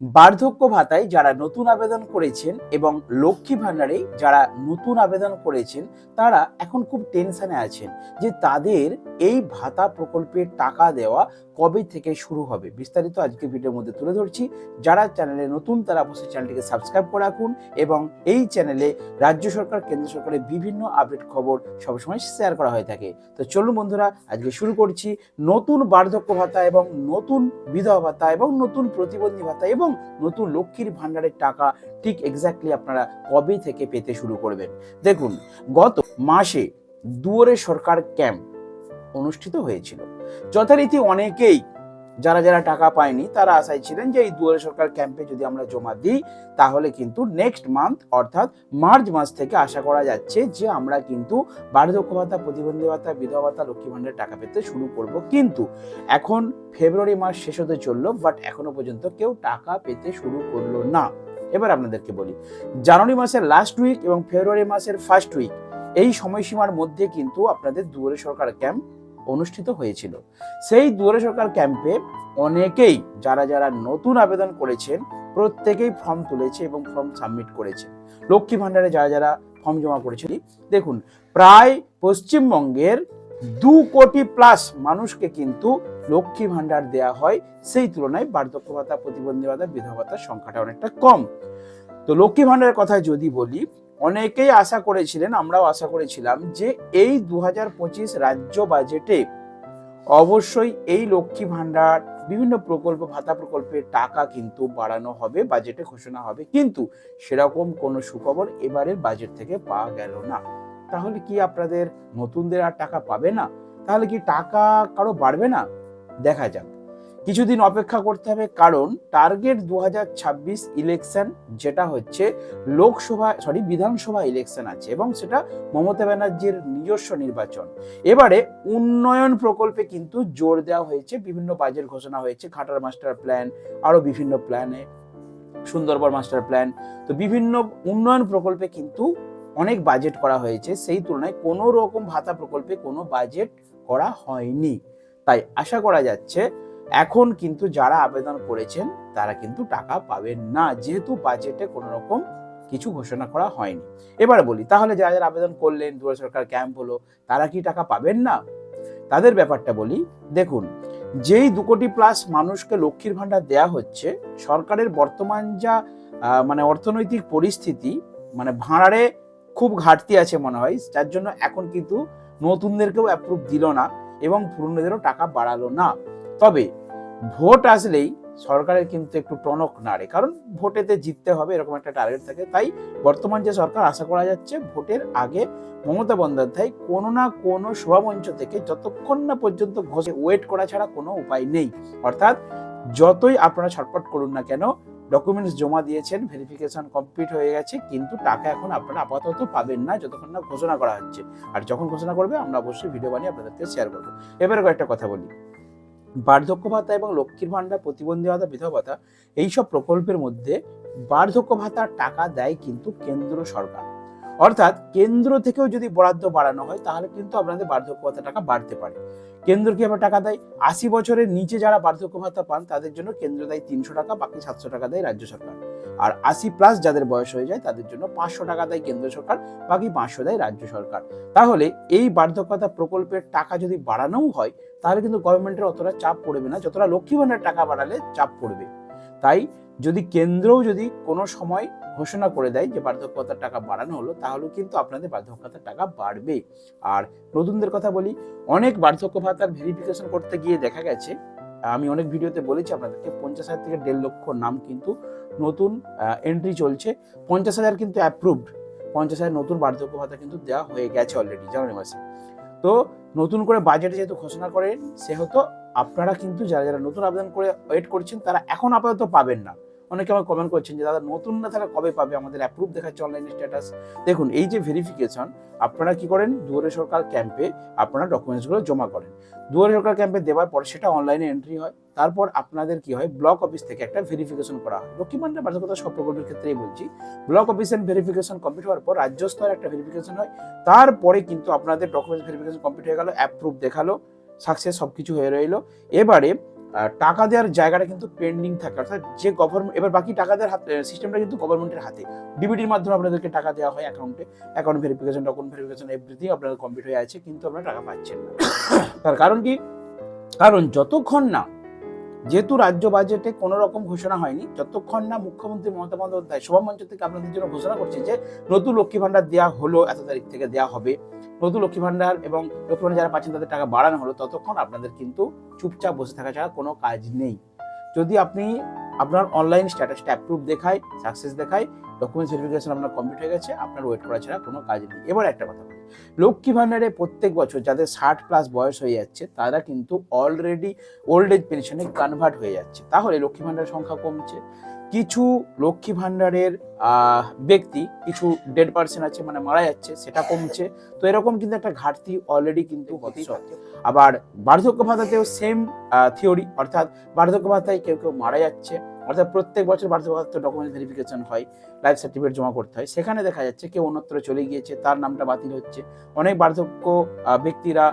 বার্ধক্য ভাতায় যারা নতুন আবেদন করেছেন এবং লক্ষ্মী ভাণ্ডারে যারা নতুন আবেদন করেছেন, তারা এখন খুব টেনশনে আছেন যে তাদের এই ভাতা প্রকল্পের টাকা দেওয়া কবে থেকে শুরু হবে। বিস্তারিত আজকে ভিডিওর মধ্যে তুলে ধরছি। যারা চ্যানেলে নতুন, তারা অবশ্যই চ্যানেলটিকে সাবস্ক্রাইব করে রাখুন এবং এই চ্যানেলে রাজ্য সরকার, কেন্দ্র সরকারের বিভিন্ন আপডেট খবর সবসময় শেয়ার করা হয়ে থাকে। তো চলুন বন্ধুরা, আজকে শুরু করছি নতুন বার্ধক্য ভাতা এবং নতুন বিধবা ভাতা এবং নতুন প্রতিবন্ধী ভাতা এবং নতুন লক্ষ্মীর ভাণ্ডারের টাকা ঠিক এক্স্যাক্টলি আপনারা কবে থেকে পেতে শুরু করবেন? দেখুন, গত মাসে দুয়ারে সরকার ক্যাম্প অনুষ্ঠিত হয়েছিল। যথারীতি অনেকেই যারা যারা টাকা পায়নি, তারা আশায় ছিলেন যে এই দুয়ারে সরকার ক্যাম্পে যদি আমরা জমা দিই, তাহলে কিন্তু নেক্সট মান্থ অর্থাৎ মার্চ মাস থেকে আশা করা যাচ্ছে যে আমরা কিন্তু বার্ধক্য ভাতা প্রতিবন্ধী ভাতা বিধবা ভাতা লক্ষ্মী ভাণ্ডারের টাকা পেতে শুরু করব। কিন্তু এখন ফেব্রুয়ারি মাস শেষ হতে চলল বাট এখনও পর্যন্ত কেউ টাকা পেতে শুরু করল না। এবার আপনাদেরকে বলি, জানুয়ারি মাসের লাস্ট উইক এবং ফেব্রুয়ারি মাসের ফার্স্ট উইক এই সময়সীমার মধ্যে কিন্তু আপনাদের দুয়ারে সরকার ক্যাম্প অনুষ্ঠিত হয়েছিল। সেই দুয়ারে সরকার ক্যাম্পে অনেকেই যারা যারা নতুন আবেদন করেছেন, প্রত্যেকেই ফর্ম তুলেছে এবং ফর্ম সাবমিট করেছে। লক্ষ্মী ভাণ্ডারে যারা যারা ফর্ম জমা করেছেন দেখুন, প্রায় পশ্চিমবঙ্গের দু কোটি প্লাস মানুষকে কিন্তু লক্ষ্মী ভাণ্ডার দেয়া হয়। সেই তুলনায় বার্ধক্য ভাতা, প্রতিবন্ধী ভাতা, বিধবা ভাতার সংখ্যাটা অনেকটা কম। তো লক্ষ্মী ভাণ্ডারের কথা যদি বলি অনেকেই আশা করেছিলেন, আমরাও আশা করেছিলাম যে এই দু রাজ্য বাজেটে অবশ্যই এই লক্ষ্মী ভাণ্ডার, বিভিন্ন প্রকল্প, ভাতা প্রকল্পের টাকা কিন্তু বাড়ানো হবে, বাজেটে ঘোষণা হবে। কিন্তু সেরকম কোনো সুখবর এবারের বাজেট থেকে পাওয়া গেল না। তাহলে কি আপনাদের নতুনদের আর টাকা পাবে না? তাহলে কি টাকা কারও বাড়বে না? দেখা যাক। কিছুদিন অপেক্ষা করতে হবে, কারণ টার্গেট দু হাজার ছাব্বিশ ইলেকশন যেটা হচ্ছে লোকসভা সরি বিধানসভা ইলেকশন আছে এবং সেটা মমতা ব্যানার্জির নিজস্ব নির্বাচন। এবারে উন্নয়ন প্রকল্পে কিন্তু জোর দেওয়া হয়েছে, বিভিন্ন বাজেট ঘোষণা হয়েছে, খাটার মাস্টার প্ল্যান আরও বিভিন্ন প্ল্যানে সুন্দরবন মাস্টার প্ল্যান তো বিভিন্ন উন্নয়ন প্রকল্পে কিন্তু অনেক বাজেট করা হয়েছে, সেই তুলনায় কোনো রকম ভাতা প্রকল্পে কোনো বাজেট করা হয়নি। তাই আশা করা যাচ্ছে এখন কিন্তু যারা আবেদন করেছেন, তারা কিন্তু টাকা পাবেন না। যেহেতু বাজেটে কোনো রকম কিছু ঘোষণা করা হয়নি। এবার বলি, তাহলে যারা যারা আবেদন করলেন, দুয়ারে সরকার ক্যাম্প হলো, তারা কি টাকা পাবেন না? তাদের ব্যাপারটা বলি, দেখুন, যেই দু কোটি প্লাস মানুষকে লক্ষ্মীর ভাণ্ডার দেয়া হচ্ছে, সরকারের বর্তমান যা মানে অর্থনৈতিক পরিস্থিতি মানে ভাঁড়ারে খুব ঘাটতি আছে মনে হয়, যার জন্য এখন কিন্তু নতুনদেরকেও অ্যাপ্রুভ দিল না এবং পুরনোদেরও টাকা বাড়ালো না। তবে ভোট আসলেই সরকারের কিন্তু একটু টনক নাড়ে, কারণ ভোটেতে জিততে হবে এরকম একটা টার্গেট থাকে। তাই বর্তমান যে সরকার, আশা করা যাচ্ছে ভোটের আগে মমতা বন্দ্যোপাধ্যায় কোনো না কোনো সভামঞ্চ থেকে যতক্ষণ না পর্যন্ত ঘষে ওয়েট করা ছাড়া কোনো উপায় নেই। অর্থাৎ যতই আপনারা ছটপট করুন না কেন ডকুমেন্টস জমা দিয়েছেন ভেরিফিকেশন কমপ্লিট হয়ে গেছে, কিন্তু টাকা এখন আপনারা আপাতত পাবেন না যতক্ষণ না ঘোষণা করা হচ্ছে। আর যখন ঘোষণা করবে, আমরা অবশ্যই ভিডিও বানিয়ে আপনাদেরকে শেয়ার করব। এবারে কয়েকটা কথা বলি। বার্ধক্য ভাতা এবং লক্ষ্মীর ভাণ্ডার প্রতিবন্ধী ভাতা, বিধবা ভাতা, এইসব প্রকল্পের মধ্যে বার্ধক্য ভাতার টাকা দেয় কিন্তু কেন্দ্র সরকার। অর্থাৎ কেন্দ্র থেকেও যদি বরাদ্দ বাড়ানো হয়, তাহলে কিন্তু আপনাদের বার্ধক্য ভাতা টাকা বাড়তে পারে। কেন্দ্র কি আবার টাকা দেয়? আশি বছরের নিচে যারা বার্ধক্য ভাতা পান, তাদের জন্য কেন্দ্র দেয় তিনশো টাকা, বাকি সাতশো টাকা দেয় রাজ্য সরকার। আর আশি প্লাস যাদের বয়স হয়ে যায়, তাদের জন্য পাঁচশো টাকা দেয় কেন্দ্র সরকার, বাকি পাঁচশো দেয় রাজ্য সরকার। তাহলে এই বার্ধক্য ভাতা প্রকল্পের টাকা যদি বাড়ানোও হয়, তাহলে কিন্তু গভর্নমেন্টের অতটা চাপ পড়বে না, যতটা লক্ষ্মী ভাণ্ডার টাকা বাড়ালে চাপ পড়বে। তাই যদি কেন্দ্রও যদি কোনো সময় ঘোষণা করে দেয় যে বার্ধক্যতার টাকা বাড়ানো হলো, তাহলেও কিন্তু আপনাদের বার্ধক্যতার টাকা বাড়বে। আর নতুনদের কথা বলি, অনেক বার্ধক্য ভাতার ভেরিফিকেশন করতে গিয়ে দেখা গেছে, আমি অনেক ভিডিওতে বলেছি আপনাদেরকে, পঞ্চাশ হাজার থেকে দেড় লক্ষ নাম কিন্তু নতুন এন্ট্রি চলছে। পঞ্চাশ হাজার কিন্তু অ্যাপ্রুভড পঞ্চাশ হাজার নতুন বার্ধক্য ভাতা কিন্তু দেওয়া হয়ে গেছে অলরেডি জানুয়ারি মাসে তো নতুন করে বাজেটে যেহেতু ঘোষণা করেন সেহেতু আপনারা কিন্তু যারা যারা নতুন আবেদন করে ওয়েট করছেন, তারা এখন আপাতত পাবেন না। অনেকে আমার কমেন্ট করছেন যে, দাদা, নতুন না তারা কবে পাবে? আমাদের অ্যাপ্রুভ দেখাচ্ছে অনলাইন স্ট্যাটাস দেখুন, এই যে ভেরিফিকেশন আপনারা কি করেন? দুয়ারে সরকার ক্যাম্পে আপনারা ডকুমেন্টসগুলো জমা করেন। দুয়ারে সরকার ক্যাম্পে দেওয়ার পর সেটা অনলাইনে এন্ট্রি হয়। তারপর আপনাদের কি হয়? ব্লক অফিস থেকে একটা ভেরিফিকেশন করা হয়। লক্ষ্মী ভান্ডার বার্ধক্যতা সব প্রকল্পের ক্ষেত্রেই বলছি। ব্লক অফিসের ভেরিফিকেশন কমপ্লিট হওয়ার পর রাজ্য স্তরের একটা ভেরিফিকেশন হয়। তারপরে কিন্তু আপনাদের ডকুমেন্টস ভেরিফিকেশন কমপ্লিট হয়ে গেল অ্যাপ্রুভ দেখাল সাকসেস সব কিছু হয়ে রইল। এবারে টাকা দেওয়ার জায়গাটা কিন্তু পেন্ডিং থাকে। অর্থাৎ যে গভর্নমেন্ট এবার বাকি টাকা দেওয়ার হাতে সিস্টেমটা কিন্তু গভর্নমেন্টের হাতে। ডিবিটির মাধ্যমে আপনাদেরকে টাকা দেওয়া হয় অ্যাকাউন্টে account verification document verification everything আপনাদের কমপ্লিট হয়ে আছে, কিন্তু আপনারা টাকা পাচ্ছেন না। তার কারণ কি? কারণ যতক্ষণ না, যেহেতু রাজ্য বাজেটে কোনো রকম ঘোষণা হয়নি, যতক্ষণ না মুখ্যমন্ত্রী মমতা বন্দ্যোপাধ্যায় সভামঞ্চ থেকে আপনাদের জন্য ঘোষণা করছে যে, নতুন লক্ষ্মী ভান্ডার দেওয়া হলো, এত তারিখ থেকে দেওয়া হবে। নতুন লক্ষ্মী ভান্ডার এবং লক্ষ্মী যারা পাচ্ছেন তাদের টাকা বাড়ানো হলো, ততক্ষণ আপনাদের কিন্তু চুপচাপ বসে থাকা ছাড়া কোনো কাজ নেই। যদি আপনি আপনার অনলাইন স্ট্যাটাসটা অ্যাপ্রুভ দেখায় সাকসেস দেখায় ডকুমেন্টস ভেরিফিকেশন আপনার কমপ্লিট হয়ে গেছে, আপনার ওয়েট করা ছাড়া কোনো কাজ নেই। এবার একটা কথা লক্ষ্মী ভান্ডারে প্রত্যেক বছর যাদের ষাট প্লাস বয়স হয়ে যাচ্ছে, তারা কিন্তু অলরেডি ওল্ড এজ পেনশনে কনভার্ট হয়ে যাচ্ছে। তাহলে লক্ষ্মী ভান্ডারের সংখ্যা কমছে। কিছু লক্ষ্মী ভান্ডারের আহ, ব্যক্তি কিছু ডেড পার্সন আছে মানে মারা যাচ্ছে সেটা কমছে। তো এরকম কিন্তু একটা ঘাটতি অলরেডি কিন্তু হতেই। আবার বার্ধক্য ভাতাতেও সেম থিওরি অর্থাৎ বার্ধক্য ভাতায় কেউ কেউ মারা যাচ্ছে অর্থাৎ প্রত্যেক বছর বার্ধক্য ভাতা ডকুমেন্ট ভেরিফিকেশন হয় লাইফ সার্টিফিকেট জমা করতে হয়। সেখানে দেখা যাচ্ছে কেউ অন্যত্র চলে গিয়েছে তার নামটা বাতিল হচ্ছে। অনেক বার্ধক্য ব্যক্তিরা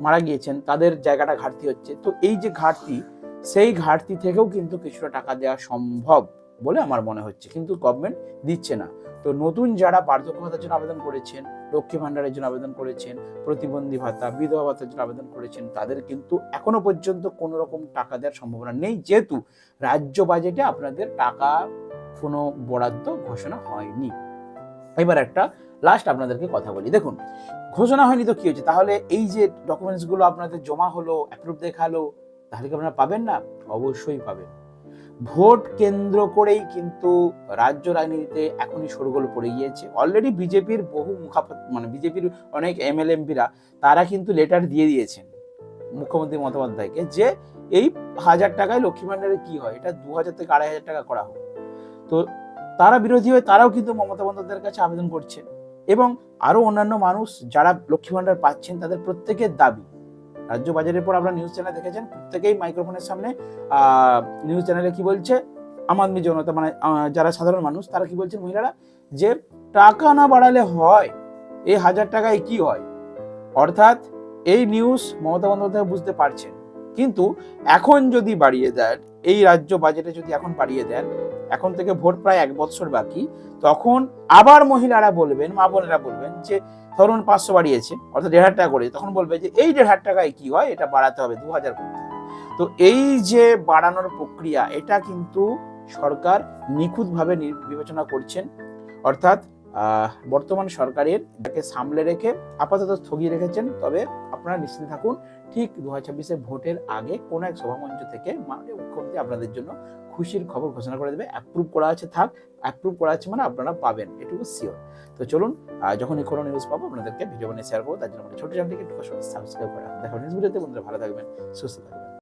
মারা গিয়েছেন তাদের জায়গাটা ঘাটতি হচ্ছে। তো এই যে ঘাটতি সেই ঘাটতি থেকেও কিন্তু কিছুটা টাকা দেওয়া সম্ভব বলে আমার মনে হচ্ছে। কিন্তু গভর্নমেন্ট দিচ্ছে না। তো নতুন যারা বার্ধক্য ভাতার জন্য আবেদন করেছেন, লক্ষ্মী ভান্ডারের জন্য আবেদন করেছেন, প্রতিবন্ধী ভাতা, বিধবা ভাতার জন্য আবেদন করেছেন, তাদের কিন্তু এখনও পর্যন্ত কোনো রকম টাকা দেওয়ার সম্ভাবনা নেই। যেহেতু রাজ্য বাজেটে আপনাদের টাকা কোনো বরাদ্দ ঘোষণা হয়নি। এবার একটা লাস্ট আপনাদেরকে কথা বলি। দেখুন, ঘোষণা হয়নি তো কি হয়েছে? তাহলে এই যে ডকুমেন্টসগুলো আপনাদের জমা হলো অ্যাপ্রুভ দেখাল তাহলে কি আপনারা পাবেন না? অবশ্যই পাবেন। ভোট কেন্দ্র করেই কিন্তু রাজ্য রাজনীতিতে এখনই সরগোল পড়ে গিয়েছে। অলরেডি বিজেপির বহু মুখাপাত মানে বিজেপির অনেক এমএল এমপিরা তারা কিন্তু লেটার দিয়ে দিয়েছেন মুখ্যমন্ত্রী মমতা যে এই হাজার টাকায় লক্ষ্মী ভান্ডারে কি হয়? এটা দু হাজার থেকে আড়াই হাজার টাকা করা হোক। তো তারা বিরোধী হয়ে তারাও কিন্তু মমতা বন্দ্যোপাধ্যায়ের কাছে আবেদন করছে এবং আরও অন্যান্য মানুষ যারা লক্ষ্মী ভান্ডার পাচ্ছেন তাদের প্রত্যেকের দাবি রাজ্য বাজারের পর আপনারা নিউজ চ্যানেল দেখেছেন, প্রত্যেকেই মাইক্রোফোনের সামনে নিউজ চ্যানেলে কি বলছে? আম আদমি জনতা মানে যারা সাধারণ মানুষ, তারা কি বলছেন মহিলারা? যে টাকা না বাড়ালে হয়, এই হাজার টাকায় কি হয়? অর্থাৎ এই নিউজ মমতা বন্দ্যোপাধ্যায় বুঝতে পারছেন। কিন্তু এখন যদি বাড়িয়ে দেন, এই রাজ্য বাজেটে যদি এখন বাড়িয়ে দেন, এখন থেকে ভোট প্রায় এক বছর বাকি, তখন আবার মহিলারা বলবেন, মা বোনেরা বলবেন যে ধরুন পাঁচশো বাড়িয়েছে, অর্থাৎ দেড় হাজার টাকা করে, তখন বলবে যে এই দেড় হাজার টাকায় কী হয়? এটা বাড়াতে হবে, দু হাজার করতে তো এই যে বাড়ানোর প্রক্রিয়া, এটা কিন্তু সরকার নিখুঁতভাবে বিবেচনা করছেন। অর্থাৎ বর্তমান সরকারের এটাকে সামলে রেখে আপাতত স্থগিয়ে রেখেছেন। তবে আপনারা নিশ্চিন্ত থাকুন ঠিক দু হাজার ভোটের আগে কোনো এক সভামঞ্চ থেকে মাননীয় মুখ্যমন্ত্রী আপনাদের জন্য খুশির খবর ঘোষণা করে দেবে। অ্যাপ্রুভ করা আছে, থাক। অ্যাপ্রুভ করা আছে মানে আপনারা পাবেন, এটুকু শিওর তো চলুন যখন যখনই কোনো নিউজ পাবো, আপনাদেরকে ভিডিও বানিয়ে শেয়ার করব, তার জন্য আমাদের ছোট চ্যানেলটিকে একটু সাবস্ক্রাইব করা নিউজ ভিডিওতে বন্ধুরা, ভালো থাকবেন, সুস্থ থাকবেন।